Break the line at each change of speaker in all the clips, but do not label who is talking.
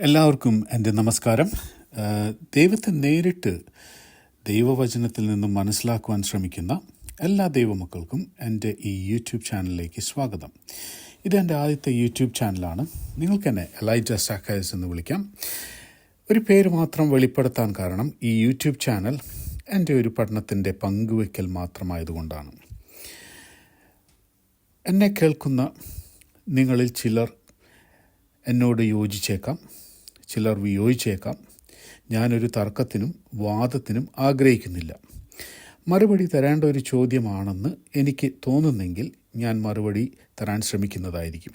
എല്ലാവർക്കും എന്റെ നമസ്കാരം. ദൈവത്തെ നേരിട്ട് ദൈവവചനത്തിൽ നിന്നും മനസ്സിലാക്കുവാൻ ശ്രമിക്കുന്ന എല്ലാ ദൈവമക്കൾക്കും എന്റെ ഈ യൂട്യൂബ് ചാനലിലേക്ക് സ്വാഗതം. ഇത് എന്റെ ആദ്യത്തെ യൂട്യൂബ് ചാനലാണ്. നിങ്ങൾക്ക് എന്നെ എലൈജ സാക്കയസ് എന്ന് വിളിക്കാം. ഒരു പേര് മാത്രം വെളിപ്പെടുത്താൻ കാരണം ഈ യൂട്യൂബ് ചാനൽ എന്റെ ഒരു പഠനത്തിന്റെ പങ്കുവയ്ക്കൽ മാത്രമായതുകൊണ്ടാണ്. എന്നെ കേൾക്കുന്ന നിങ്ങളിൽ ചിലർ എന്നോട് യോജിച്ചേക്കാം. ചിലർ വിയോജിച്ചേക്കാം. ഞാനൊരു തർക്കത്തിനും വാദത്തിനും ആഗ്രഹിക്കുന്നില്ല. മറുപടി തരേണ്ട ഒരു ചോദ്യമാണെന്ന് എനിക്ക് തോന്നുന്നെങ്കിൽ ഞാൻ മറുപടി തരാൻ ശ്രമിക്കുന്നതായിരിക്കും.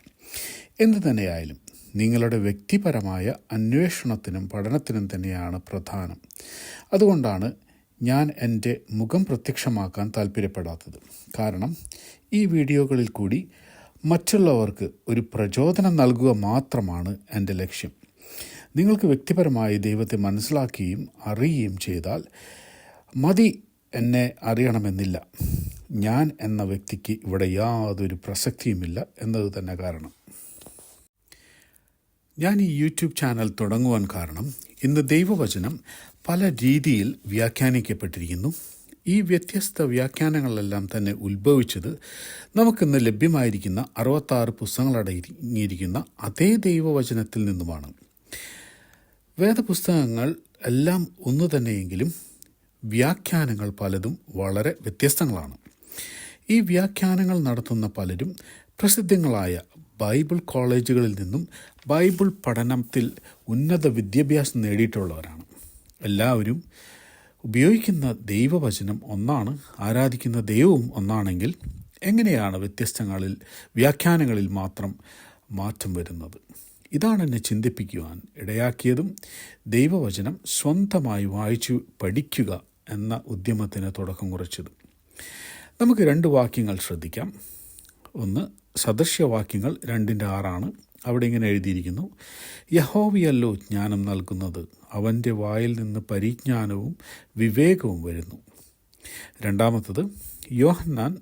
എന്തു തന്നെയായാലും നിങ്ങളുടെ വ്യക്തിപരമായ അന്വേഷണത്തിനും പഠനത്തിനും തന്നെയാണ് പ്രധാനം. അതുകൊണ്ടാണ് ഞാൻ എന്റെ മുഖം പ്രത്യക്ഷമാക്കാൻ താല്പര്യപ്പെടാത്തത് കാരണം ഈ വീഡിയോകളിൽ കൂടി മറ്റുള്ളവർക്ക് ഒരു പ്രചോദനം നൽകുക മാത്രമാണ് എന്റെ ലക്ഷ്യം. നിങ്ങൾക്ക് വ്യക്തിപരമായി ദൈവത്തെ മനസ്സിലാക്കുകയും അറിയുകയും ചെയ്താൽ മതി എന്നെ അറിയണമെന്നില്ല. ഞാൻ എന്ന വ്യക്തിക്ക് ഇവിടെ യാതൊരു പ്രസക്തിയുമില്ല എന്നത് തന്നെ കാരണം. ഞാൻ ഈ യൂട്യൂബ് ചാനൽ തുടങ്ങുവാൻ കാരണം ഇന്ന് ദൈവവചനം പല രീതിയിൽ വ്യാഖ്യാനിക്കപ്പെട്ടിരിക്കുന്നു. ഈ വ്യത്യസ്ത വ്യാഖ്യാനങ്ങളെല്ലാം തന്നെ ഉത്ഭവിച്ചത് നമുക്കിന്ന് ലഭ്യമായിരിക്കുന്ന അറുപത്താറ് പുസ്തകങ്ങളടങ്ങിയിരിക്കുന്ന അതേ ദൈവവചനത്തിൽ നിന്നുമാണ്. വേദപുസ്തകങ്ങൾ എല്ലാം ഒന്നു തന്നെയെങ്കിലും വ്യാഖ്യാനങ്ങൾ പലതും വളരെ വ്യത്യസ്തങ്ങളാണ്. ഈ വ്യാഖ്യാനങ്ങൾ നടത്തുന്ന പലരും പ്രസിദ്ധങ്ങളായ ബൈബിൾ കോളേജുകളിൽ നിന്നും ബൈബിൾ പഠനത്തിൽ ഉന്നത വിദ്യാഭ്യാസം നേടിയിട്ടുള്ളവരാണ്. എല്ലാവരും ഉപയോഗിക്കുന്ന ദൈവവചനം ഒന്നാണ് ആരാധിക്കുന്ന ദൈവവും ഒന്നാണെങ്കിൽ എങ്ങനെയാണ് വ്യത്യസ്തങ്ങളിൽ വ്യാഖ്യാനങ്ങളിൽ മാത്രം മാറ്റം വരുന്നത്? ഇതാണ് എന്നെ ചിന്തിപ്പിക്കുവാൻ ഇടയാക്കിയതും ദൈവവചനം സ്വന്തമായി വായിച്ചു പഠിക്കുക എന്ന ഉദ്യമത്തിന് തുടക്കം കുറിച്ചതും. നമുക്ക് രണ്ട് വാക്യങ്ങൾ ശ്രദ്ധിക്കാം. ഒന്ന് സദൃശ്യവാക്യങ്ങൾ രണ്ടിന്റെ ആറാണ്. അവിടെ ഇങ്ങനെ എഴുതിയിരിക്കുന്നു യഹോവിയല്ലോ ജ്ഞാനം നൽകുന്നത് അവന്റെ വായിൽ നിന്ന് പരിജ്ഞാനവും വിവേകവും വരുന്നു. രണ്ടാമത്തത് യോഹന്നാൻ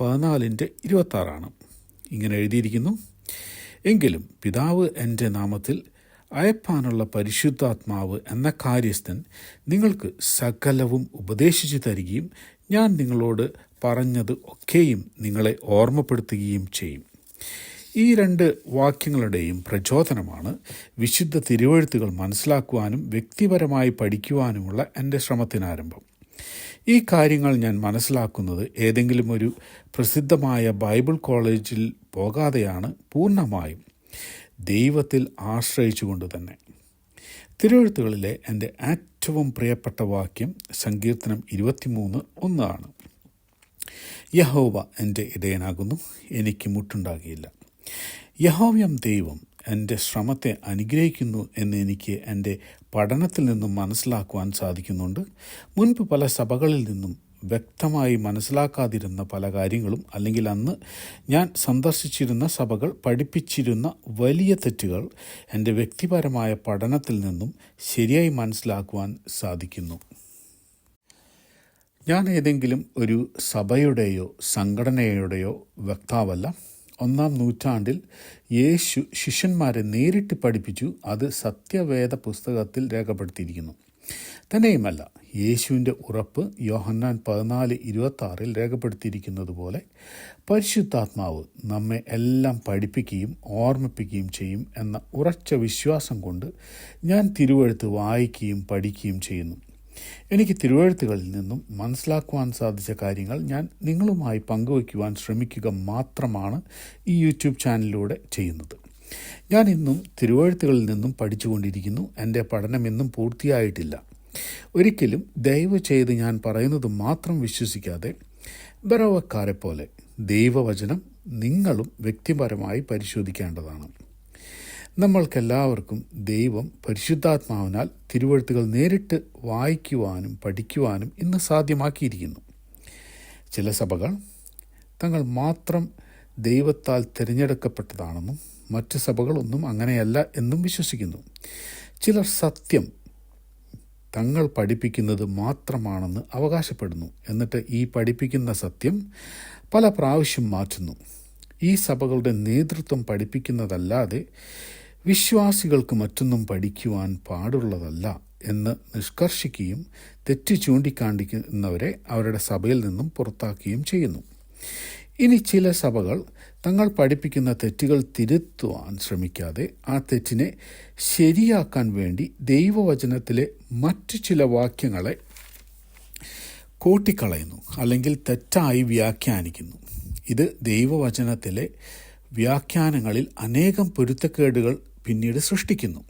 പതിനാലിന്റെ ഇരുപത്താറാണ്. ഇങ്ങനെ എഴുതിയിരിക്കുന്നു എങ്കിലും പിതാവ് എന്റെ നാമത്തിൽ അയപ്പാനുള്ള പരിശുദ്ധാത്മാവ് എന്ന കാര്യസ്ഥൻ നിങ്ങൾക്ക് സകലവും ഉപദേശിച്ചു തരികയും ഞാൻ നിങ്ങളോട് പറഞ്ഞത് ഒക്കെയും നിങ്ങളെ ഓർമ്മപ്പെടുത്തുകയും ചെയ്യും. ഈ രണ്ട് വാക്യങ്ങളുടെയും പ്രചോദനമാണ് വിശുദ്ധ തിരുവഴുത്തുകൾ മനസ്സിലാക്കുവാനും വ്യക്തിപരമായി പഠിക്കുവാനുമുള്ള എന്റെ ശ്രമത്തിനാരംഭം. ഈ കാര്യങ്ങൾ ഞാൻ മനസ്സിലാക്കുന്നത് ഏതെങ്കിലും ഒരു പ്രസിദ്ധമായ ബൈബിൾ കോളേജിൽ പോകാതെയാണ് പൂർണമായും ദൈവത്തിൽ ആശ്രയിച്ചുകൊണ്ട് തന്നെ. തിരുവഴുത്തുകളിലെ എന്റെ ഏറ്റവും പ്രിയപ്പെട്ട വാക്യം സങ്കീർത്തനം ഇരുപത്തിമൂന്ന് ഒന്നാണ്. യഹോവ എന്റെ ഇടയനാകുന്നു എനിക്ക് മുട്ടുണ്ടാകിയില്ല. യഹോവ്യം ദൈവം എന്റെ ശ്രമത്തെ അനുഗ്രഹിക്കുന്നു എന്ന് എനിക്ക് എന്റെ പഠനത്തിൽ നിന്നും മനസ്സിലാക്കുവാൻ സാധിക്കുന്നുണ്ട്. മുൻപ് പല സഭകളിൽ നിന്നും വ്യക്തമായി മനസ്സിലാക്കാതിരുന്ന പല കാര്യങ്ങളും അല്ലെങ്കിൽ അന്ന് ഞാൻ സന്ദർശിച്ചിരുന്ന സഭകൾ പഠിപ്പിച്ചിരുന്ന വലിയ തെറ്റുകൾ എന്റെ വ്യക്തിപരമായ പഠനത്തിൽ നിന്നും ശരിയായി മനസ്സിലാക്കുവാൻ സാധിക്കുന്നു. ഞാൻ ഏതെങ്കിലും ഒരു സഭയുടെയോ സംഘടനയുടെയോ വക്താവല്ല. ഒന്നാം നൂറ്റാണ്ടിൽ യേശു ശിഷ്യന്മാരെ നേരിട്ട് പഠിപ്പിച്ചു അത് സത്യവേദ പുസ്തകത്തിൽ രേഖപ്പെടുത്തിയിരിക്കുന്നു. തന്നെയുമല്ല യേശുവിന്റെ ഉറപ്പ് യോഹന്നാൻ പതിനാല് ഇരുപത്തി ആറിൽ രേഖപ്പെടുത്തിയിരിക്കുന്നത് പോലെ പരിശുദ്ധാത്മാവ് നമ്മെ എല്ലാം പഠിപ്പിക്കുകയും ഓർമ്മിപ്പിക്കുകയും ചെയ്യും എന്ന ഉറച്ച വിശ്വാസം കൊണ്ട് ഞാൻ തിരുവഴുത്ത് വായിക്കുകയും പഠിക്കുകയും ചെയ്യുന്നു. എനിക്ക് തിരുവഴുത്തുകളിൽ നിന്നും മനസ്സിലാക്കുവാൻ സാധിച്ച കാര്യങ്ങൾ ഞാൻ നിങ്ങളുമായി പങ്കുവയ്ക്കുവാൻ ശ്രമിക്കുക മാത്രമാണ് ഈ യൂട്യൂബ് ചാനലിലൂടെ ചെയ്യുന്നത്. ഞാൻ ഇന്നും തിരുവഴുത്തുകളിൽ നിന്നും പഠിച്ചുകൊണ്ടിരിക്കുന്നു. എന്റെ പഠനം ഇന്നും പൂർത്തിയായിട്ടില്ല. ഒരിക്കലും ദയവ് ചെയ്ത് ഞാൻ പറയുന്നത് മാത്രം വിശ്വസിക്കാതെ ബറവക്കാരെ പോലെ ദൈവവചനം നിങ്ങളും വ്യക്തിപരമായി പരിശോധിക്കേണ്ടതാണ്. നമ്മൾക്കെല്ലാവർക്കും ദൈവം പരിശുദ്ധാത്മാവിനാൽ തിരുവഴുത്തുകൾ നേരിട്ട് വായിക്കുവാനും പഠിക്കുവാനും ഇന്ന് സാധ്യമാക്കിയിരിക്കുന്നു. ചില സഭകൾ തങ്ങൾ മാത്രം ദൈവത്താൽ തിരഞ്ഞെടുക്കപ്പെട്ടതാണെന്നും മറ്റ് സഭകളൊന്നും അങ്ങനെയല്ല എന്നും വിശ്വസിക്കുന്നു. ചിലർ സത്യം തങ്ങൾ പഠിപ്പിക്കുന്നത് മാത്രമാണെന്ന് അവകാശപ്പെടുന്നു. എന്നിട്ട് ഈ പഠിപ്പിക്കുന്ന സത്യം പല പ്രാവശ്യം മാറ്റുന്നു. ഈ സഭകളുടെ നേതൃത്വം പഠിപ്പിക്കുന്നതല്ലാതെ വിശ്വാസികൾക്ക് മറ്റൊന്നും പഠിക്കുവാൻ പാടുള്ളതല്ല എന്ന് നിഷ്കർഷിക്കുകയും തെറ്റ് ചൂണ്ടിക്കാണിക്കുന്നവരെ അവരുടെ സഭയിൽ നിന്നും പുറത്താക്കുകയും ചെയ്യുന്നു. ഇനി ചില സഭകൾ തങ്ങൾ പഠിപ്പിക്കുന്ന തെറ്റുകൾ തിരുത്തുവാൻ ശ്രമിക്കാതെ ആ തെറ്റിനെ ശരിയാക്കാൻ വേണ്ടി ദൈവവചനത്തിലെ മറ്റു ചില വാക്യങ്ങളെ കൂട്ടിക്കളയുന്നു അല്ലെങ്കിൽ തെറ്റായി വ്യാഖ്യാനിക്കുന്നു. ഇത് ദൈവവചനത്തിലെ വ്യാഖ്യാനങ്ങളിൽ അനേകം പൊരുത്തക്കേടുകൾ പിന്നീട് സൃഷ്ടിക്കുന്നു.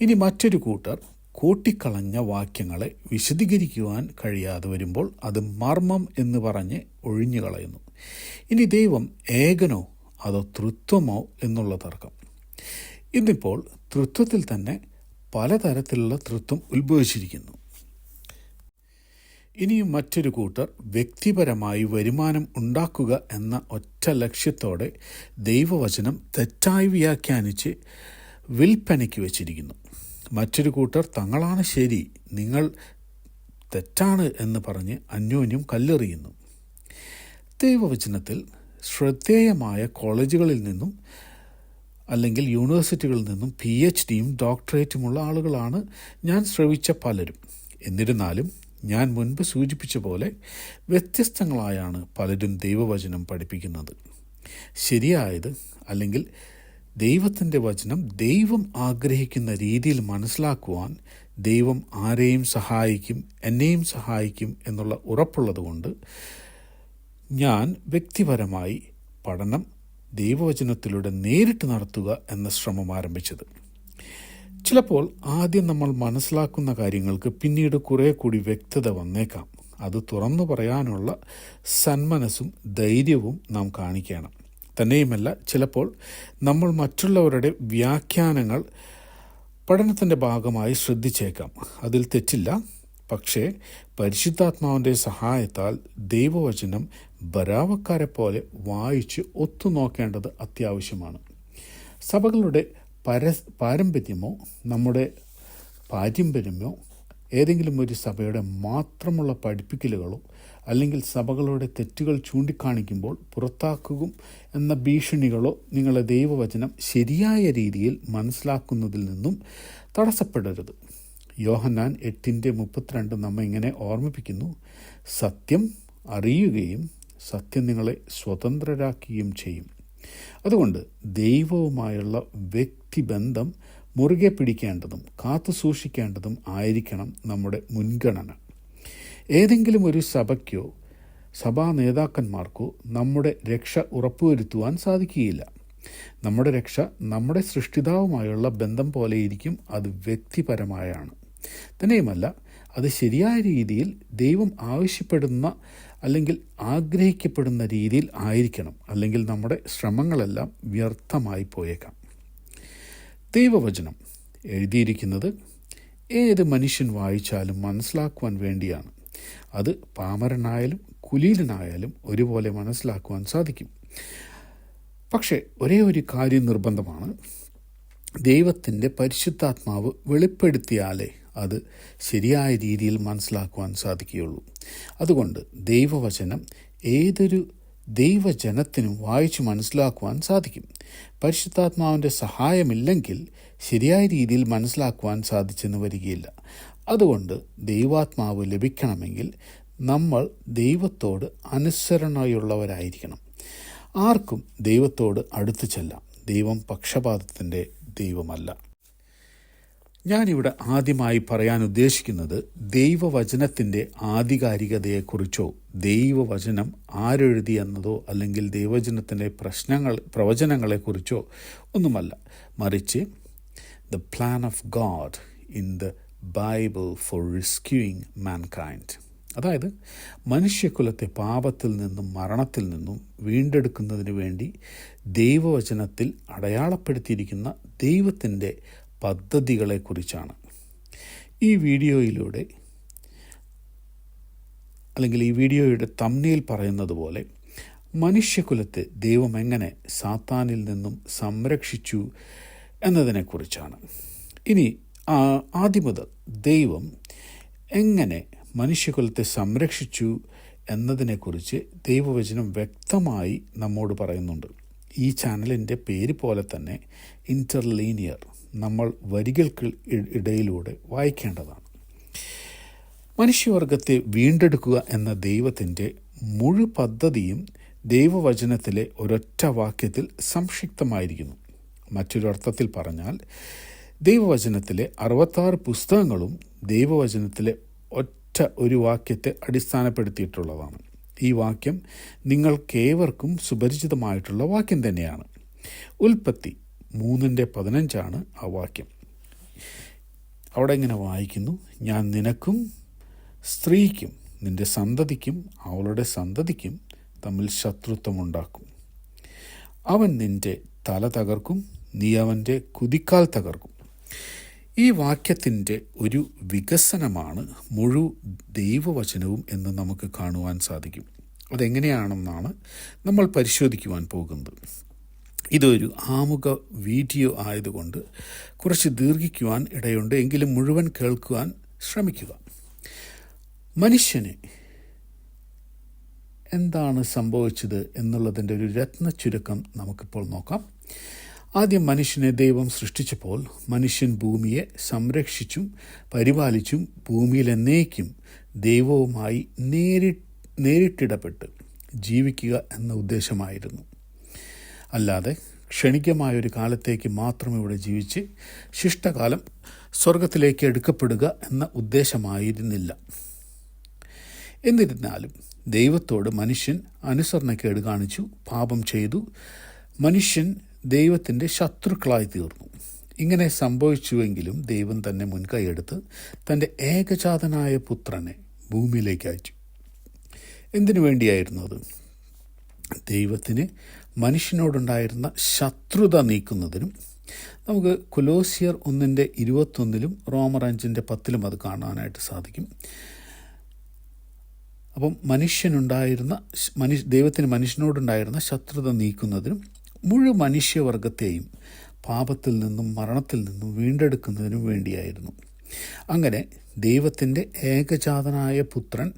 ഇനി മറ്റൊരു കൂട്ടർ കൂട്ടിക്കളഞ്ഞ വാക്യങ്ങളെ വിശദീകരിക്കുവാൻ കഴിയാതെ വരുമ്പോൾ അത് മർമ്മം എന്ന് പറഞ്ഞ് ഒഴിഞ്ഞു കളയുന്നു. ഇനി ദൈവം ഏകനോ അതോ തൃത്വമോ എന്നുള്ള തർക്കം. ഇന്നിപ്പോൾ തൃത്വത്തിൽ തന്നെ പലതരത്തിലുള്ള തൃത്വം ഉത്ഭവിച്ചിരിക്കുന്നു. ഇനിയും മറ്റൊരു കൂട്ടർ വ്യക്തിപരമായി വരുമാനം ഉണ്ടാക്കുക എന്ന ഒറ്റ ലക്ഷ്യത്തോടെ ദൈവവചനം തെറ്റായി വ്യാഖ്യാനിച്ച് വിൽപ്പനയ്ക്ക് വച്ചിരിക്കുന്നു. മറ്റൊരു കൂട്ടർ തങ്ങളാണ് ശരി നിങ്ങൾ തെറ്റാണ് എന്ന് പറഞ്ഞ് അന്യോന്യം കല്ലെറിയുന്നു. ദൈവവചനത്തിൽ ശ്രദ്ധേയമായ കോളേജുകളിൽ നിന്നും അല്ലെങ്കിൽ യൂണിവേഴ്സിറ്റികളിൽ നിന്നും പി എച്ച് ഡിയും ഡോക്ടറേറ്റുമുള്ള ആളുകളാണ് ഞാൻ ശ്രവിച്ച പലരും. എന്നിരുന്നാലും ഞാൻ മുൻപ് സൂചിപ്പിച്ച പോലെ വ്യത്യസ്തങ്ങളായാണ് പലരും ദൈവവചനം പഠിപ്പിക്കുന്നത്. ശരിയായത് അല്ലെങ്കിൽ ദൈവത്തിന്റെ വചനം ദൈവം ആഗ്രഹിക്കുന്ന രീതിയിൽ മനസ്സിലാക്കുവാൻ ദൈവം ആരെയും സഹായിക്കും എന്നെയും സഹായിക്കും എന്നുള്ള ഉറപ്പുള്ളതുകൊണ്ട് ഞാൻ വ്യക്തിപരമായി പഠനം ദൈവവചനത്തിലൂടെ നേരിട്ട് നടത്തുക എന്ന ശ്രമം ആരംഭിച്ചത്. ചിലപ്പോൾ ആദ്യം നമ്മൾ മനസ്സിലാക്കുന്ന കാര്യങ്ങൾക്ക് പിന്നീട് കുറെ കൂടി വ്യക്തത വന്നേക്കാം. അത് തുറന്നു പറയാനുള്ള സന്മനസ്സും ധൈര്യവും നാം കാണിക്കണം. തന്നെയുമല്ല ചിലപ്പോൾ നമ്മൾ മറ്റുള്ളവരുടെ വ്യാഖ്യാനങ്ങൾ പഠനത്തിന്റെ ഭാഗമായി ശ്രദ്ധിച്ചേക്കാം. അതിൽ തെറ്റില്ല. പക്ഷേ പരിശുദ്ധാത്മാവിന്റെ സഹായത്താൽ ദൈവവചനം ബരാവക്കാരെ പോലെ വായിച്ച് ഒത്തുനോക്കേണ്ടത് അത്യാവശ്യമാണ്. സഭകളുടെ പര പാരമ്പര്യമോ നമ്മുടെ പാരമ്പര്യമോ ഏതെങ്കിലും ഒരു സഭയുടെ മാത്രമുള്ള പഠിപ്പിക്കലുകളോ അല്ലെങ്കിൽ സഭകളുടെ തെറ്റുകൾ ചൂണ്ടിക്കാണിക്കുമ്പോൾ പുറത്താക്കുകും എന്ന ഭീഷണികളോ നിങ്ങളെ ദൈവവചനം ശരിയായ രീതിയിൽ മനസ്സിലാക്കുന്നതിൽ നിന്നും തടസ്സപ്പെടരുത്. യോഹന്നാൻ എട്ടിന്റെ മുപ്പത്തിരണ്ട് നമ്മെ ഇങ്ങനെ ഓർമ്മിപ്പിക്കുന്നു. സത്യം അറിയുകയും സത്യം നിങ്ങളെ സ്വതന്ത്രരാക്കുകയും ചെയ്യും. അതുകൊണ്ട് ദൈവവുമായുള്ള വ്യക്തിബന്ധം മുറുകെ പിടിക്കേണ്ടതും കാത്തു സൂക്ഷിക്കേണ്ടതും ആയിരിക്കണം നമ്മുടെ മുൻഗണന. ഏതെങ്കിലും ഒരു സഭയ്ക്കോ സഭാ നേതാക്കന്മാർക്കോ നമ്മുടെ രക്ഷ ഉറപ്പുവരുത്തുവാൻ സാധിക്കുകയില്ല. നമ്മുടെ രക്ഷ നമ്മുടെ സൃഷ്ടിതാവുമായുള്ള ബന്ധം പോലെയിരിക്കും അത് വ്യക്തിപരമായാണ്. തന്നെയുമല്ല അത് ശരിയായ രീതിയിൽ ദൈവം ആവശ്യപ്പെടുന്ന അല്ലെങ്കിൽ ആഗ്രഹിക്കപ്പെടുന്ന രീതിയിൽ ആയിരിക്കണം. അല്ലെങ്കിൽ നമ്മുടെ ശ്രമങ്ങളെല്ലാം വ്യർത്ഥമായി പോയേക്കാം. ദൈവവചനം എഴുതിയിരിക്കുന്നത് ഏത് മനുഷ്യൻ വായിച്ചാലും മനസ്സിലാക്കുവാൻ വേണ്ടിയാണ്. അത് പാമരനായാലും കുലീലനായാലും ഒരുപോലെ മനസ്സിലാക്കുവാൻ സാധിക്കും. പക്ഷേ ഒരേ ഒരു കാര്യം നിർബന്ധമാണ്. ദൈവത്തിന്റെ പരിശുദ്ധാത്മാവ് വെളിപ്പെടുത്തിയാലേ അത് ശരിയായ രീതിയിൽ മനസ്സിലാക്കുവാൻ സാധിക്കുകയുള്ളൂ. അതുകൊണ്ട് ദൈവവചനം ഏതൊരു ദൈവജനത്തിനും വായിച്ചു മനസ്സിലാക്കുവാൻ സാധിക്കും. പരിശുദ്ധാത്മാവിന്റെ സഹായമില്ലെങ്കിൽ ശരിയായ രീതിയിൽ മനസ്സിലാക്കുവാൻ സാധിച്ചെന്ന് വരികയില്ല. അതുകൊണ്ട് ദൈവാത്മാവ് ലഭിക്കണമെങ്കിൽ നമ്മൾ ദൈവത്തോട് അനുസരണയുള്ളവരായിരിക്കണം. ആർക്കും ദൈവത്തോട് അടുത്തു ചെല്ലാം. ദൈവം പക്ഷപാതത്തിന്റെ ദൈവമല്ല. ഞാനിവിടെ ആദ്യമായി പറയാൻ ഉദ്ദേശിക്കുന്നത് ദൈവവചനത്തിന്റെ ആധികാരികതയെക്കുറിച്ചോ ദൈവവചനം ആരെഴുതി എന്നതോ അല്ലെങ്കിൽ ദൈവവചനത്തിന്റെ പ്രശ്നങ്ങൾ പ്രവചനങ്ങളെക്കുറിച്ചോ ഒന്നുമല്ല. മറിച്ച് the plan of God in the Bible for rescuing mankind അതായത് മനുഷ്യകുലത്തെ പാപത്തിൽ നിന്നും മരണത്തിൽ നിന്നും വീണ്ടെടുക്കുന്നതിന് വേണ്ടി ദൈവവചനത്തിൽ അടയാളപ്പെടുത്തിയിരിക്കുന്ന ദൈവത്തിന്റെ പദ്ധതികളെക്കുറിച്ചാണ്. ഈ വീഡിയോയിലൂടെ അല്ലെങ്കിൽ ഈ വീഡിയോയുടെ തമ്മിയിൽ പറയുന്നത് പോലെ മനുഷ്യകുലത്തെ ദൈവം എങ്ങനെ സാത്താനിൽ നിന്നും സംരക്ഷിച്ചു എന്നതിനെക്കുറിച്ചാണ്. ഇനി ആദ്യം മുതൽ ദൈവം എങ്ങനെ മനുഷ്യകുലത്തെ സംരക്ഷിച്ചു എന്നതിനെക്കുറിച്ച് ദൈവവചനം വ്യക്തമായി നമ്മോട് പറയുന്നുണ്ട്. ഈ ചാനലിന്റെ പേര് പോലെ തന്നെ ഇന്റർലീനിയർ നമ്മൾ വരികൾക്ക് ഇടയിലൂടെ വായിക്കേണ്ടതാണ്. മനുഷ്യവർഗത്തെ വീണ്ടെടുക്കുക എന്ന ദൈവത്തിന്റെ മുഴു പദ്ധതിയും ദൈവവചനത്തിലെ ഒരൊറ്റ വാക്യത്തിൽ സംക്ഷിപ്തമായിരിക്കുന്നു. മറ്റൊരർത്ഥത്തിൽ പറഞ്ഞാൽ ദൈവവചനത്തിലെ അറുപത്താറ് പുസ്തകങ്ങളും ദൈവവചനത്തിലെ ഒറ്റ ഒരു വാക്യത്തെ അടിസ്ഥാനപ്പെടുത്തിയിട്ടുള്ളതാണ്. ഈ വാക്യം നിങ്ങൾക്കേവർക്കും സുപരിചിതമായിട്ടുള്ള വാക്യം തന്നെയാണ്. ഉൽപ്പത്തി മൂന്നിന്റെ പതിനഞ്ചാണ് ആ വാക്യം. അവിടെ ഇങ്ങനെ വായിക്കുന്നു ഞാൻ നിനക്കും സ്ത്രീക്കും നിന്റെ സന്തതിക്കും അവളുടെ സന്തതിക്കും തമ്മിൽ ശത്രുത്വമുണ്ടാക്കും. അവൻ നിന്റെ തല തകർക്കും നീ അവന്റെ കുതിക്കാൽ തകർക്കും. ഈ വാക്യത്തിന്റെ ഒരു വികസനമാണ് മുഴു ദൈവവചനവും എന്ന് നമുക്ക് കാണുവാൻ സാധിക്കും. അതെങ്ങനെയാണെന്നാണ് നമ്മൾ പരിശോധിക്കുവാൻ പോകുന്നത്. ഇതൊരു ആമുഖ വീഡിയോ ആയതുകൊണ്ട് കുറച്ച് ദീർഘിക്കുവാൻ ഇടയുണ്ട്. എങ്കിലും മുഴുവൻ കേൾക്കുവാൻ ശ്രമിക്കുക. മനുഷ്യന് എന്താണ് സംഭവിച്ചത് എന്നുള്ളതിന്റെ ഒരു രത്ന ചുരുക്കം നമുക്കിപ്പോൾ നോക്കാം. ആദ്യം മനുഷ്യനെ ദൈവം സൃഷ്ടിച്ചപ്പോൾ മനുഷ്യൻ ഭൂമിയെ സംരക്ഷിച്ചും പരിപാലിച്ചും ഭൂമിയിൽ എന്നേക്കും ദൈവവുമായി നേരി നേരിട്ടിടപെട്ട് ജീവിക്കുക എന്ന ഉദ്ദേശമായിരുന്നു. അല്ലാതെ ക്ഷണികമായ ഒരു കാലത്തേക്ക് മാത്രം ഇവിടെ ജീവിച്ച് ശിഷ്ടകാലം സ്വർഗത്തിലേക്ക് എടുക്കപ്പെടുക എന്ന ഉദ്ദേശമായിരുന്നില്ല. എന്നിരുന്നാലും ദൈവത്തോട് മനുഷ്യൻ അനുസരണക്കേട് കാണിച്ചു പാപം ചെയ്തു. മനുഷ്യൻ ദൈവത്തിന്റെ ശത്രുക്കളായി തീർന്നു. ഇങ്ങനെ സംഭവിച്ചുവെങ്കിലും ദൈവം തന്നെ മുൻകൈയെടുത്ത് തന്റെ ഏകജാതനായ പുത്രനെ ഭൂമിയിലേക്ക് അയച്ചു. എന്തിനു വേണ്ടിയായിരുന്നു അത്? ദൈവത്തിന് മനുഷ്യനോടുണ്ടായിരുന്ന ശത്രുത നീക്കുന്നതിനും നമുക്ക് കൊലോസിയർ ഒന്നിന്റെ ഇരുപത്തൊന്നിലും റോമർ അഞ്ചിന്റെ പത്തിലും അത് കാണാനായിട്ട് സാധിക്കും. അപ്പം മനുഷ്യനുണ്ടായിരുന്ന മനുഷ്യ ദൈവത്തിന് മനുഷ്യനോടുണ്ടായിരുന്ന ശത്രുത നീക്കുന്നതിനും മുഴു മനുഷ്യവർഗത്തെയും പാപത്തിൽ നിന്നും മരണത്തിൽ നിന്നും വീണ്ടെടുക്കുന്നതിനും വേണ്ടിയായിരുന്നു. അങ്ങനെ ദൈവത്തിന്റെ ഏകജാതനായ പുത്രൻ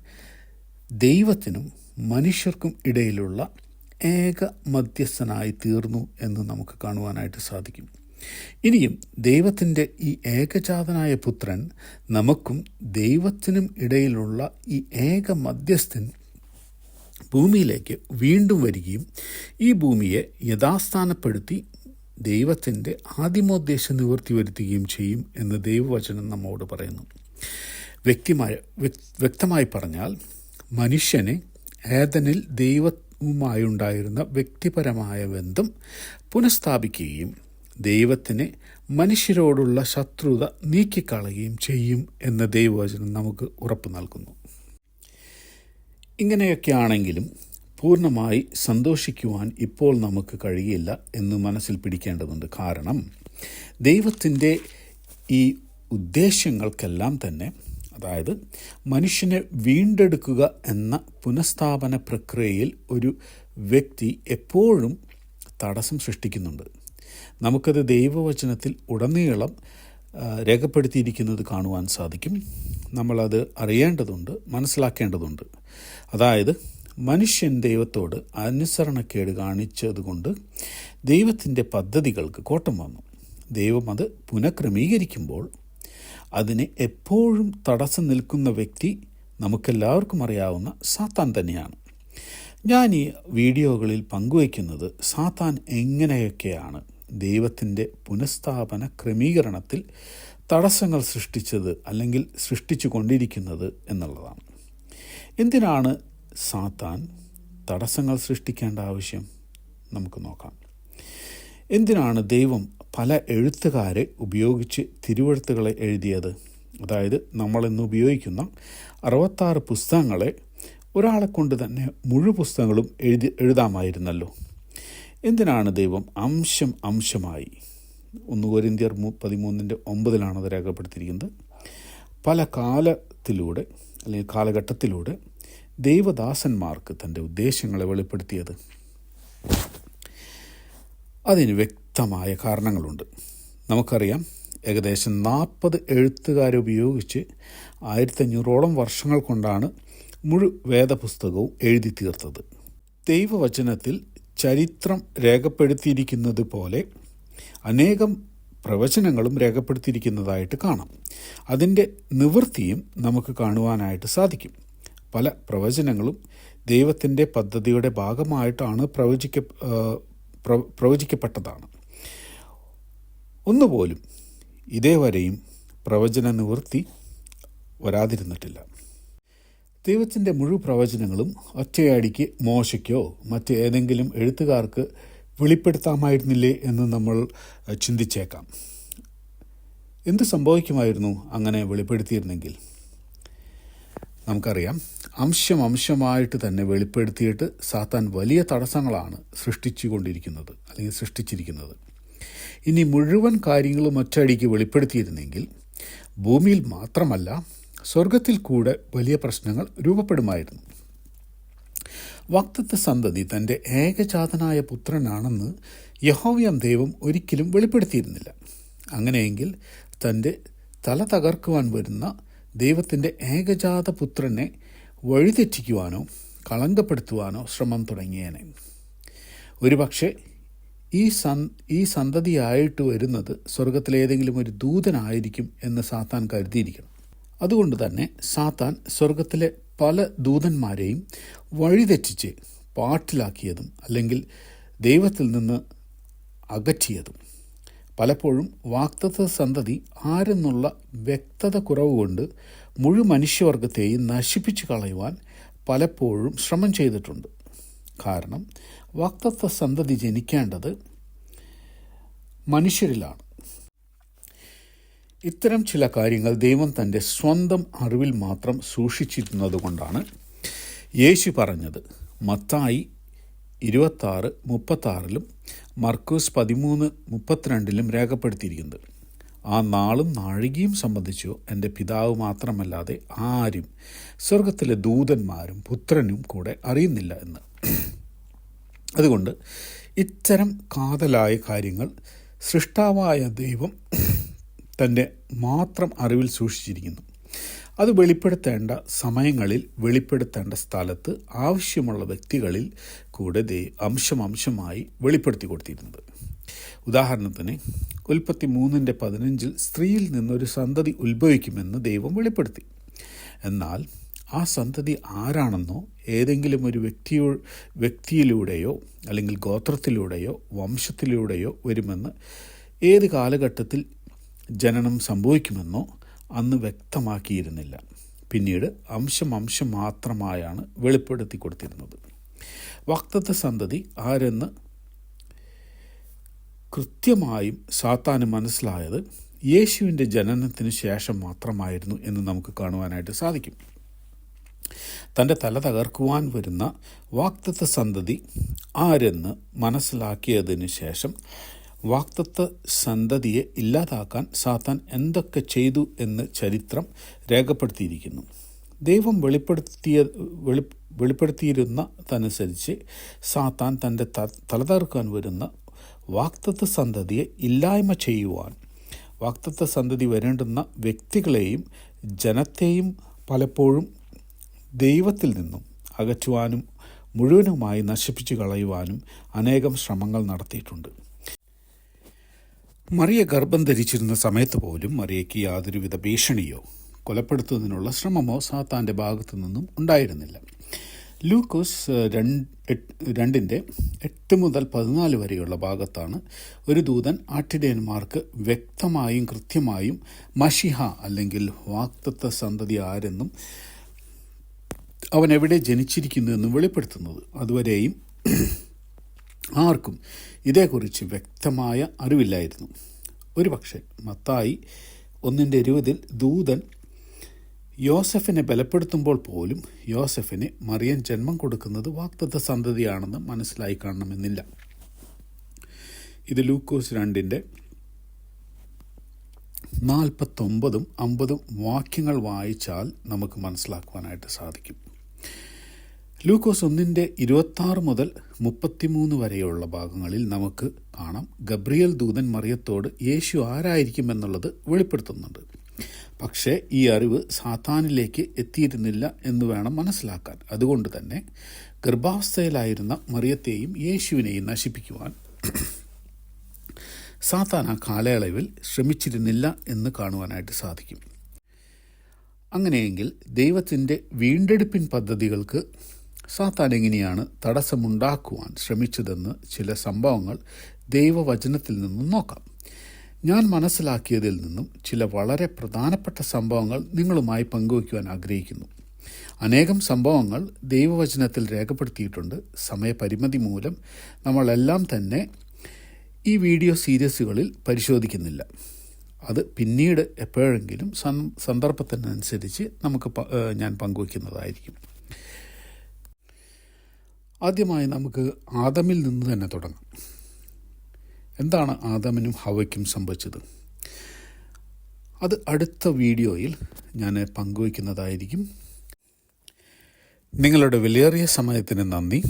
ദൈവത്തിനും മനുഷ്യർക്കും ഇടയിലുള്ള ഏക മധ്യസ്ഥനായി തീർന്നു എന്ന് നമുക്ക് കാണുവാനായിട്ട് സാധിക്കും. ഇനിയും ദൈവത്തിന്റെ ഈ ഏകജാതനായ പുത്രൻ നമുക്കും ദൈവത്തിനും ഇടയിലുള്ള ഈ ഏക മധ്യസ്ഥൻ ഭൂമിയിലേക്ക് വീണ്ടും വരികയും ഈ ഭൂമിയെ യഥാസ്ഥാനപ്പെടുത്തി ദൈവത്തിന്റെ ആദിമോദ്ദേശ നിവർത്തി വരുത്തുകയും ചെയ്യും എന്ന് ദൈവവചനം നമ്മോട് പറയുന്നു. വ്യക്തിമായ വ്യക്തമായി പറഞ്ഞാൽ മനുഷ്യനെ ഏതനിൽ ദൈവവുമായുണ്ടായിരുന്ന വ്യക്തിപരമായ ബന്ധം പുനഃസ്ഥാപിക്കുകയും ദൈവത്തിന് മനുഷ്യരോടുള്ള ശത്രുത നീക്കിക്കളയുകയും ചെയ്യും എന്ന ദൈവവചനം നമുക്ക് ഉറപ്പ് നൽകുന്നു. ഇങ്ങനെയൊക്കെ ആണെങ്കിലും പൂർണമായി സന്തോഷിക്കുവാൻ ഇപ്പോൾ നമുക്ക് കഴിയില്ല എന്ന് മനസ്സിൽ പിടിക്കേണ്ടതുണ്ട്. കാരണം ദൈവത്തിന്റെ ഈ ഉദ്ദേശ്യങ്ങൾക്കെല്ലാം തന്നെ അതായത് മനുഷ്യനെ വീണ്ടെടുക്കുക എന്ന പുനഃസ്ഥാപന പ്രക്രിയയിൽ ഒരു വ്യക്തി എപ്പോഴും തടസ്സം സൃഷ്ടിക്കുന്നുണ്ട്. നമുക്കത് ദൈവവചനത്തിൽ ഉടനീളം രേഖപ്പെടുത്തിയിരിക്കുന്നത് കാണുവാൻ സാധിക്കും. നമ്മളത് അറിയേണ്ടതുണ്ട് മനസ്സിലാക്കേണ്ടതുണ്ട്. അതായത് മനുഷ്യൻ ദൈവത്തോട് അനുസരണക്കേട് കാണിച്ചതുകൊണ്ട് ദൈവത്തിന്റെ പദ്ധതികൾക്ക് കോട്ടം വന്നു. ദൈവം അത് പുനഃക്രമീകരിക്കുമ്പോൾ അതിന് എപ്പോഴും തടസ്സം നിൽക്കുന്ന വ്യക്തി നമുക്കെല്ലാവർക്കും അറിയാവുന്ന സാത്താൻ തന്നെയാണ്. ഞാൻ ഈ വീഡിയോകളിൽ പങ്കുവയ്ക്കുന്നത് സാത്താൻ എങ്ങനെയൊക്കെയാണ് ദൈവത്തിന്റെ പുനഃസ്ഥാപന ക്രമീകരണത്തിൽ തടസ്സങ്ങൾ സൃഷ്ടിച്ചത് അല്ലെങ്കിൽ സൃഷ്ടിച്ചു കൊണ്ടിരിക്കുന്നത് എന്നുള്ളതാണ്. എന്തിനാണ് സാത്താൻ തടസ്സങ്ങൾ സൃഷ്ടിക്കേണ്ട ആവശ്യം? നമുക്ക് നോക്കാം. എന്തിനാണ് ദൈവം പല എഴുത്തുകാർ ഉപയോഗിച്ച് തിരുവഴുത്തുകളെ എഴുതിയത്. അതായത് നമ്മളിന്ന് ഉപയോഗിക്കുന്ന അറുപത്താറ് പുസ്തകങ്ങളെ ഒരാളെ കൊണ്ട് തന്നെ മുഴു പുസ്തകങ്ങളും എഴുതി എഴുതാമായിരുന്നല്ലോ. എന്തിനാണ് ദൈവം അംശം അംശമായി? ഒന്ന് കോരിന്ത്യർ പതിമൂന്നിന്റെ ഒമ്പതിലാണ് അത് രേഖപ്പെടുത്തിയിരിക്കുന്നത്. പല കാലത്തിലൂടെ അല്ലെങ്കിൽ കാലഘട്ടത്തിലൂടെ ദൈവദാസന്മാർക്ക് തന്റെ ഉദ്ദേശങ്ങളെ വെളിപ്പെടുത്തിയത്. അതിന് വ്യക്തമായ കാരണങ്ങളുണ്ട്. നമുക്കറിയാം ഏകദേശം നാൽപ്പത് എഴുത്തുകാരെ ഉപയോഗിച്ച് ആയിരത്തഞ്ഞൂറോളം വർഷങ്ങൾ കൊണ്ടാണ് മുഴു വേദപുസ്തകവും എഴുതി തീർത്തത്. ദൈവവചനത്തിൽ ചരിത്രം രേഖപ്പെടുത്തിയിരിക്കുന്നത് പോലെ അനേകം പ്രവചനങ്ങളും രേഖപ്പെടുത്തിയിരിക്കുന്നതായിട്ട് കാണാം. അതിന്റെ നിവൃത്തിയും നമുക്ക് കാണുവാനായിട്ട് സാധിക്കും. പല പ്രവചനങ്ങളും ദൈവത്തിന്റെ പദ്ധതിയുടെ ഭാഗമായിട്ടാണ് പ്രവചിക്ക പ്രവചിക്കപ്പെട്ടതാണ്. ഒന്നുപോലും ഇതേവരെയും പ്രവചന നിവൃത്തി വരാതിരുന്നിട്ടില്ല. ദൈവത്തിന്റെ മുഴുവൻ പ്രവചനങ്ങളും ഒറ്റയാടിക്ക് മോശയ്ക്കോ മറ്റ് ഏതെങ്കിലും എഴുത്തുകാർക്ക് വെളിപ്പെടുത്താമായിരുന്നില്ലേ എന്ന് നമ്മൾ ചിന്തിച്ചേക്കാം. എന്ത് സംഭവിക്കുമായിരുന്നു അങ്ങനെ വെളിപ്പെടുത്തിയിരുന്നെങ്കിൽ? നമുക്കറിയാം അംശം അംശമായിട്ട് തന്നെ വെളിപ്പെടുത്തിയിട്ട് സാത്താൻ വലിയ തടസ്സങ്ങളാണ് സൃഷ്ടിച്ചുകൊണ്ടിരിക്കുന്നത് അല്ലെങ്കിൽ സൃഷ്ടിച്ചിരിക്കുന്നത്. ഇനി മുഴുവൻ കാര്യങ്ങളും ഒറ്റയടിക്ക് വെളിപ്പെടുത്തിയിരുന്നെങ്കിൽ ഭൂമിയിൽ മാത്രമല്ല സ്വർഗത്തിൽ കൂടെ വലിയ പ്രശ്നങ്ങൾ രൂപപ്പെടുമായിരുന്നു. വക്തത്വ സന്തതി തന്റെ ഏകജാതനായ പുത്രനാണെന്ന് യഹോവ്യം ദൈവം ഒരിക്കലും വെളിപ്പെടുത്തിയിരുന്നില്ല. അങ്ങനെയെങ്കിൽ തന്റെ തല തകർക്കുവാൻ വരുന്ന ദൈവത്തിന്റെ ഏകജാത പുത്രനെ വഴിതെറ്റിക്കുവാനോ കളങ്കപ്പെടുത്തുവാനോ ശ്രമം തുടങ്ങിയേനെ. ഒരുപക്ഷെ ഈ സൻ ഈ സന്തതിയായിട്ട് വരുന്നത് സ്വർഗത്തിലെ ഏതെങ്കിലും ഒരു ദൂതനായിരിക്കും എന്ന് സാത്താൻ കരുതിയിരിക്കണം. അതുകൊണ്ട് തന്നെ സാത്താൻ സ്വർഗത്തിലെ പല ദൂതന്മാരെയും വഴിതെറ്റിച്ച് പാട്ടിലാക്കിയതും അല്ലെങ്കിൽ ദൈവത്തിൽ നിന്ന് അകറ്റിയതും. പലപ്പോഴും വാക്തത്വ സന്തതി ആരെന്നുള്ള വ്യക്തത കുറവുകൊണ്ട് മുഴു മനുഷ്യവർഗത്തെയും നശിപ്പിച്ചു കളയുവാൻ പലപ്പോഴും ശ്രമം ചെയ്തിട്ടുണ്ട്. കാരണം വാക്തത്വ സന്തതി ജനിക്കേണ്ടത് മനുഷ്യരിലാണ്. ഇത്തരം ചില കാര്യങ്ങൾ ദൈവം തന്റെ സ്വന്തം അറിവിൽ മാത്രം സൂക്ഷിച്ചിരുന്നത് കൊണ്ടാണ് യേശു പറഞ്ഞത്. മത്തായി ഇരുപത്താറ് മുപ്പത്താറിലും മർക്കൂസ് പതിമൂന്ന് മുപ്പത്തിരണ്ടിലും രേഖപ്പെടുത്തിയിരിക്കുന്നത്. ആ നാളും നാഴികയും സംബന്ധിച്ചോ എന്റെ പിതാവ് മാത്രമല്ലാതെ ആരും സ്വർഗത്തിലെ ദൂതന്മാരും പുത്രനും കൂടെ അറിയുന്നില്ല എന്ന്. അതുകൊണ്ട് ഇത്തരം കാതലായ കാര്യങ്ങൾ സൃഷ്ടാവായ ദൈവം തന്റെ മാത്രം അറിവിൽ സൂക്ഷിച്ചിരിക്കുന്നു. അത് വെളിപ്പെടുത്തേണ്ട സമയങ്ങളിൽ വെളിപ്പെടുത്തേണ്ട സ്ഥലത്ത് ആവശ്യമുള്ള വ്യക്തികളിൽ കൂടെ ദൈ അംശം അംശമായി വെളിപ്പെടുത്തി കൊടുത്തിരുന്നത്. ഉദാഹരണത്തിന് ഉൽപ്പത്തി മൂന്നിന്റെ പതിനഞ്ചിൽ സ്ത്രീയിൽ നിന്നൊരു സന്തതി ഉത്ഭവിക്കുമെന്ന് ദൈവം വെളിപ്പെടുത്തി. എന്നാൽ ആ സന്തതി ആരാണെന്നോ ഏതെങ്കിലും ഒരു വ്യക്തിയോ വ്യക്തിയിലൂടെയോ അല്ലെങ്കിൽ ഗോത്രത്തിലൂടെയോ വംശത്തിലൂടെയോ വരുമെന്ന് ഏത് കാലഘട്ടത്തിൽ ജനനം സംഭവിക്കുമെന്നോ അന്ന് വ്യക്തമാക്കിയിരുന്നില്ല. പിന്നീട് അംശം അംശം മാത്രമായാണ് വെളിപ്പെടുത്തി കൊടുത്തിരുന്നത്. വക്തത്വ സന്തതി ആരെന്ന് കൃത്യമായും സാത്താന് മനസ്സിലായത് യേശുവിന്റെ ജനനത്തിന് ശേഷം മാത്രമായിരുന്നു എന്ന് നമുക്ക് കാണുവാനായിട്ട് സാധിക്കും. തന്റെ തല തകർക്കുവാൻ വരുന്ന വാക്തത്വ സന്തതി ആരെന്ന് മനസ്സിലാക്കിയതിനു ശേഷം വാക്തത്വ സന്തതിയെ ഇല്ലാതാക്കാൻ സാത്താൻ എന്തൊക്കെ ചെയ്തു എന്ന് ചരിത്രം രേഖപ്പെടുത്തിയിരിക്കുന്നു. ദൈവം വെളിപ്പെടുത്തിയ വെളി വെളിപ്പെടുത്തിയിരുന്നതനുസരിച്ച് സാത്താൻ തന്റെ തലതകർക്കാൻ വരുന്ന വാക്തത്വ സന്തതിയെ ഇല്ലായ്മ ചെയ്യുവാൻ വാക്തത്വ സന്തതി വരേണ്ടുന്ന വ്യക്തികളെയും ജനത്തെയും പലപ്പോഴും ദൈവത്തിൽ നിന്നും അകറ്റുവാനും മുഴുവനുമായി നശിപ്പിച്ചു കളയുവാനും അനേകം ശ്രമങ്ങൾ നടത്തിയിട്ടുണ്ട്. മറിയ ഗർഭം ധരിച്ചിരുന്ന സമയത്ത് പോലും മറിയയ്ക്ക് യാതൊരുവിധ ഭീഷണിയോ കൊലപ്പെടുത്തുന്നതിനുള്ള ശ്രമമോ സാത്താന്റെ ഭാഗത്തു നിന്നും ഉണ്ടായിരുന്നില്ല. ലൂക്കോസ് രണ്ട് രണ്ടിന്റെ എട്ട് മുതൽ പതിനാല് വരെയുള്ള ഭാഗത്താണ് ഒരു ദൂതൻ ആട്ടിടയന്മാർക്ക് വ്യക്തമായും കൃത്യമായും മഷിഹ അല്ലെങ്കിൽ വാക്തത്വ സന്തതി ആരെന്നും അവൻ എവിടെ ജനിച്ചിരിക്കുന്നു എന്നും വെളിപ്പെടുത്തുന്നത്. അതുവരെയും ആർക്കും ഇതേക്കുറിച്ച് വ്യക്തമായ അറിവില്ലായിരുന്നു. ഒരുപക്ഷെ മത്തായി ഒന്നിന്റെ ഇരുപതിൽ ദൂതൻ യോസഫിനെ ബലപ്പെടുത്തുമ്പോൾ പോലും യോസഫിന് മറിയൻ ജന്മം കൊടുക്കുന്നത് വാക്തത്വ സന്തതിയാണെന്ന് മനസ്സിലായി കാണണമെന്നില്ല. ഇത് ലൂക്കോസ് രണ്ടിന്റെ നാൽപ്പത്തൊമ്പതും അമ്പതും വാക്യങ്ങൾ വായിച്ചാൽ നമുക്ക് മനസ്സിലാക്കുവാനായിട്ട് സാധിക്കും. ലൂക്കോസ് ഒന്നിന്റെ ഇരുപത്താറ് മുതൽ മുപ്പത്തിമൂന്ന് വരെയുള്ള ഭാഗങ്ങളിൽ നമുക്ക് കാണാം. ഗബ്രിയൽ ദൂതൻ മറിയത്തോട് യേശു ആരായിരിക്കും എന്നുള്ളത് വെളിപ്പെടുത്തുന്നുണ്ട്. പക്ഷേ ഈ അറിവ് സാത്താനിലേക്ക് എത്തിയിരുന്നില്ല എന്ന് വേണം മനസ്സിലാക്കാൻ. അതുകൊണ്ട് തന്നെ ഗർഭാവസ്ഥയിലായിരുന്ന മറിയത്തെയും യേശുവിനെയും നശിപ്പിക്കുവാൻ സാത്താൻ ആ കാലയളവിൽ ശ്രമിച്ചിരുന്നില്ല എന്ന് കാണുവാനായിട്ട് സാധിക്കും. അങ്ങനെയെങ്കിൽ ദൈവത്തിന്റെ വീണ്ടെടുപ്പിൻ പദ്ധതികൾക്ക് സാത്താൻ എങ്ങനെയാണ് തടസ്സമുണ്ടാക്കുവാൻ ശ്രമിച്ചതെന്ന് ചില സംഭവങ്ങൾ ദൈവവചനത്തിൽ നിന്നും നോക്കാം. ഞാൻ മനസ്സിലാക്കിയതിൽ നിന്നും ചില വളരെ പ്രധാനപ്പെട്ട സംഭവങ്ങൾ നിങ്ങളുമായി പങ്കുവയ്ക്കുവാൻ ആഗ്രഹിക്കുന്നു. അനേകം സംഭവങ്ങൾ ദൈവവചനത്തിൽ രേഖപ്പെടുത്തിയിട്ടുണ്ട്. സമയപരിമിതി മൂലം നമ്മളെല്ലാം തന്നെ ഈ വീഡിയോ സീരീസുകളിൽ പരിശോധിക്കുന്നില്ല. അത് പിന്നീട് എപ്പോഴെങ്കിലും സന്ദർഭത്തിനനുസരിച്ച് നമുക്ക് ഞാൻ പങ്കുവയ്ക്കുന്നതായിരിക്കും. ആദ്യമായി നമുക്ക് ആദമിൽ നിന്ന് തന്നെ തുടങ്ങാം. എന്താണ് ആദമിനും ഹവയ്ക്കും സംഭവിച്ചത്? അത് അടുത്ത വീഡിയോയിൽ ഞാൻ പങ്കുവയ്ക്കുന്നതായിരിക്കും. നിങ്ങളുടെ വിലയേറിയ സമയത്തിന് നന്ദി.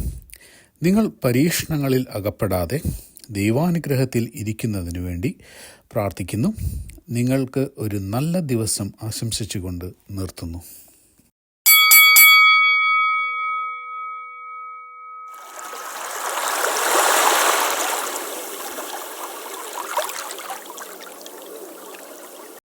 നിങ്ങൾ പരീക്ഷണങ്ങളിൽ അകപ്പെടാതെ ദൈവാനുഗ്രഹത്തിൽ ഇരിക്കുന്നതിന് വേണ്ടി പ്രാർത്ഥിക്കുന്നു. നിങ്ങൾക്ക് ഒരു നല്ല ദിവസം ആശംസിച്ചുകൊണ്ട് നിർത്തുന്നു.